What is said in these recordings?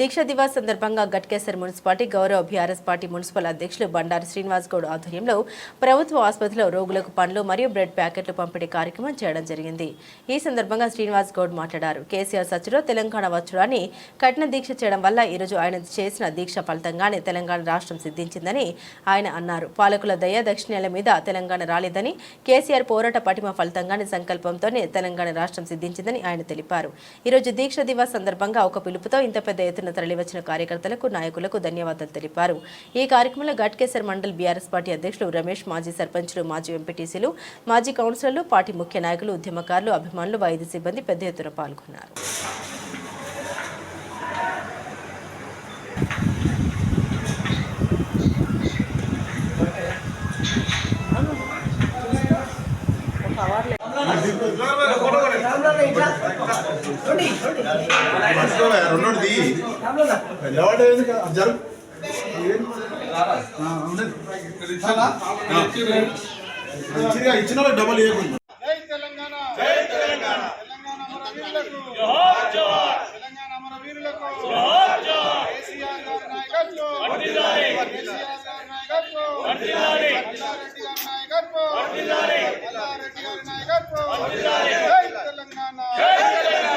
దీక్ష దివాస్ సందర్భంగా గట్కేసర్ మున్సిపాలిటీ గౌరవ BRS party municipal అధ్యక్షులు బండారు శ్రీనివాస్ గౌడ్ ఆధ్వర్యంలో ప్రభుత్వ ఆసుపత్రిలో రోగులకు పండ్లు మరియు బ్రెడ్ ప్యాకెట్లు పంపిణీ కార్యక్రమం చేయడం జరిగింది. ఈ సందర్భంగా శ్రీనివాస్ గౌడ్ మాట్లాడారు. కేసీఆర్ సచిలో తెలంగాణ వచ్చుడని కఠిన దీక్ష చేయడం వల్ల ఈరోజు ఆయన చేసిన దీక్ష ఫలితంగానే తెలంగాణ రాష్ట్రం సిద్ధించిందని ఆయన అన్నారు. పాలకుల దయ దక్షిణాల మీద తెలంగాణ రాలేదని కేసీఆర్ పోరాట పటిమ ఫలితంగానే సంకల్పంతోనే తెలంగాణ రాష్ట్రం సిద్ధించిందని ఆయన తెలిపారు. ఈరోజు దీక్ష దివాస్ సందర్భంగా ఒక పిలుపుతో ఇంత పెద్ద ఎత్తున తరలివచ్చిన కార్యకర్తలకు నాయకులకు ధన్యవాదాలు తెలిపారు. ఈ కార్యక్రమంలో ఘట్కేసర్ మండల్ బీఆర్ఎస్ పార్టీ అధ్యక్షులు రమేష్ మాజీ సర్పంచ్లు మాజీ ఎంపీటీసీలు మాజీ కౌన్సిలర్లు పార్టీ ముఖ్య నాయకులు ఉద్యమకారులు అభిమానులు వైద్య సిబ్బంది పెద్ద ఎత్తున పాల్గొన్నారు. రెండోది ఎవడేది జరుగు మంచిగా ఇచ్చిన డబల్ ఇవ్వకుండా జై తెలంగాణ తెలంగాణ అమరవీరులకు జోహార్ జోహార్ తెలంగాణ అమరవీరులకు జోహార్ జోహార్ కేసీఆర్ గారి నాయకత్వం వర్ధిల్లాలి కేసీఆర్ గారి నాయకత్వం వర్ధిల్లాలి మల్లారెడ్డి గారి నాయకత్వం వర్ధిల్లాలి మల్లారెడ్డి గారి నాయకత్వం వర్ధిల్లాలి జై తెలంగాణ జై తెలంగాణ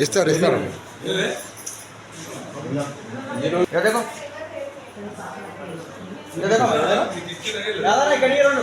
ఇస్తారు ఇస్తారు. గిరాకున్నట్టుంది రెండు.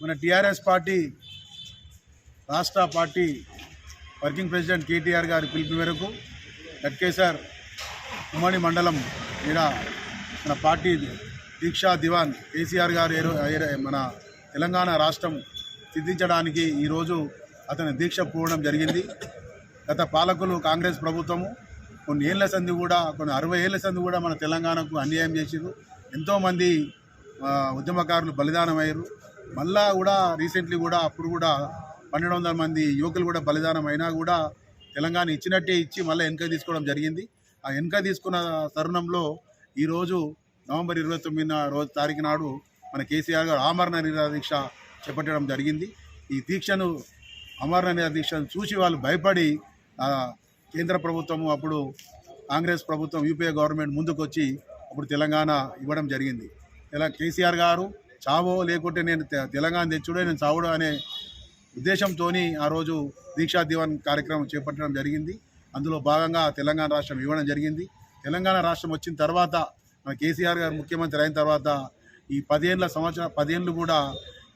మన టిఆర్ఎస్ పార్టీ రాష్ట్ర పార్టీ వర్కింగ్ ప్రెసిడెంట్ కేటీఆర్ గారి పిలుపు మేరకు గట్కేసర్ ఉమ్మడి మండలం మీద మన పార్టీ దీక్షా దివాన్ కేసీఆర్ గారు ఏరో- మన తెలంగాణ రాష్ట్రం సిద్ధించడానికి ఈరోజు అతని దీక్ష పూడడం జరిగింది. గత పాలకులు కాంగ్రెస్ ప్రభుత్వము కొన్ని ఏళ్ళ సంది కూడా కొన్ని అరవై ఏళ్ళ సంది కూడా మన తెలంగాణకు అన్యాయం చేసారు ఎంతోమంది ఉద్యమకారులు బలిదానం అయ్యారు మళ్ళా కూడా రీసెంట్లీ కూడా అప్పుడు కూడా పన్నెండు వందల మంది యువకులు కూడా బలిదానం అయినా కూడా తెలంగాణ ఇచ్చినట్టే ఇచ్చి మళ్ళీ వెనక తీసుకోవడం జరిగింది. ఆ వెనక తీసుకున్న తరుణంలో ఈరోజు నవంబర్ ఇరవై తొమ్మిదిన రోజు తారీఖు నాడు మన కేసీఆర్ గారు ఆమరణ నిరాదీక్ష దీక్ష చేపట్టడం జరిగింది. ఈ దీక్షను అమరణ నిరాదీక్షను దీక్షను చూసి వాళ్ళు భయపడి కేంద్ర ప్రభుత్వము అప్పుడు కాంగ్రెస్ ప్రభుత్వం యూపీఏ గవర్నమెంట్ ముందుకొచ్చి అప్పుడు తెలంగాణ ఇవ్వడం జరిగింది. ఇలా కేసీఆర్ గారు చావో లేకుంటే నేను తె- తెలంగాణ తెచ్చుడే నేను చావుడు అనే ఉద్దేశంతో ఆ రోజు దీక్షా దివాన్ కార్యక్రమం చేపట్టడం జరిగింది. అందులో భాగంగా తెలంగాణ రాష్ట్రం ఇవ్వడం జరిగింది. తెలంగాణ రాష్ట్రం వచ్చిన తర్వాత మన కేసీఆర్ గారు ముఖ్యమంత్రి అయిన తర్వాత ఈ పదేళ్ళ సంవత్సరం పదేళ్ళు కూడా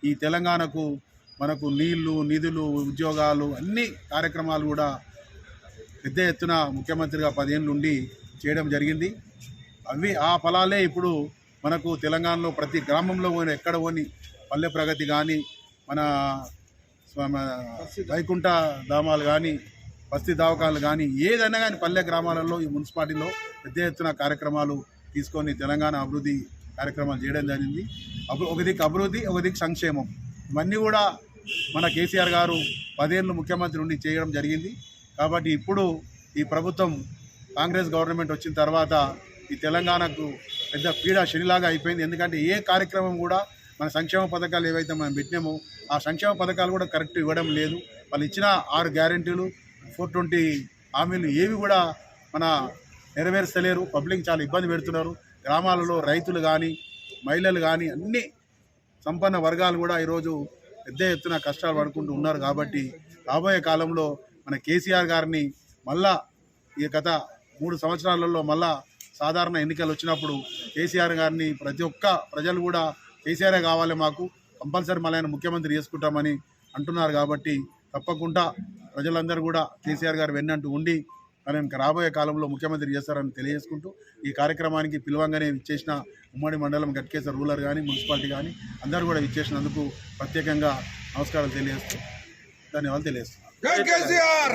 ఈ తెలంగాణకు మనకు నీళ్ళు నిధులు ఉద్యోగాలు అన్ని కార్యక్రమాలు కూడా పెద్ద ఎత్తున ముఖ్యమంత్రిగా పదిహేను ఉండి చేయడం జరిగింది. అవి ఆ ఫలాలే ఇప్పుడు మనకు తెలంగాణలో ప్రతి గ్రామంలో పోయిన ఎక్కడ పోని పల్లె ప్రగతి కానీ మన వైకుంఠ ధామాలు కానీ బస్తీ దావకాలు కానీ ఏదైనా కానీ పల్లె గ్రామాలలో ఈ మున్సిపాలిటీలో పెద్ద ఎత్తున కార్యక్రమాలు తీసుకొని తెలంగాణ అభివృద్ధి కార్యక్రమాలు చేయడం జరిగింది. అభి- ఒక దిక్కు అభివృద్ధి ఒక దిక్కు సంక్షేమం. ఇవన్నీ కూడా మన కేసీఆర్ గారు పదేళ్ళు ముఖ్యమంత్రి ఉండి చేయడం జరిగింది. కాబట్టి ఇప్పుడు ఈ ప్రభుత్వం కాంగ్రెస్ గవర్నమెంట్ వచ్చిన తర్వాత ఈ తెలంగాణకు పెద్ద పీడ శనిలాగా అయిపోయింది. ఎందుకంటే ఏ కార్యక్రమం కూడా మన సంక్షేమ పథకాలు ఏవైతే మనం పెట్టినామో ఆ సంక్షేమ పథకాలు కూడా కరెక్ట్ ఇవ్వడం లేదు. వాళ్ళు ఇచ్చిన ఆరు గ్యారెంటీలు ఫోర్ ట్వంటీ హామీలు ఏవి కూడా మన నెరవేర్చలేరు పబ్లిక్ చాలా ఇబ్బంది పెడుతున్నారు. గ్రామాలలో రైతులు కానీ మహిళలు కానీ అన్ని సంపన్న వర్గాలు కూడా ఈరోజు పెద్ద ఎత్తున కష్టాలు పడుకుంటూ ఉన్నారు కాబట్టి రాబోయే కాలంలో మన కేసీఆర్ గారిని మళ్ళా ఈ గత మూడు సంవత్సరాలలో మళ్ళా సాధారణ ఎన్నికలు వచ్చినప్పుడు కేసీఆర్ గారిని ప్రతి ఒక్క ప్రజలు కూడా కేసీఆరే కావాలి మాకు కంపల్సరీ మళ్ళీ ఆయన ముఖ్యమంత్రి చేసుకుంటామని అంటున్నారు కాబట్టి తప్పకుండా ప్రజలందరూ కూడా కేసీఆర్ గారు వెన్నంటూ ఉండి ఆయన రాబోయే కాలంలో ముఖ్యమంత్రి చేస్తారని తెలియజేసుకుంటూ ఈ కార్యక్రమానికి పిలువంగానే ఇచ్చేసిన ఉమ్మడి మండలం గట్కేశ్వర రూలర్ కానీ మున్సిపాలిటీ కానీ అందరూ కూడా ఇచ్చేసినందుకు ప్రత్యేకంగా నమస్కారాలు తెలియజేస్తూ ధన్యవాదాలు తెలియజేస్తున్నాను. జై కేసీఆర్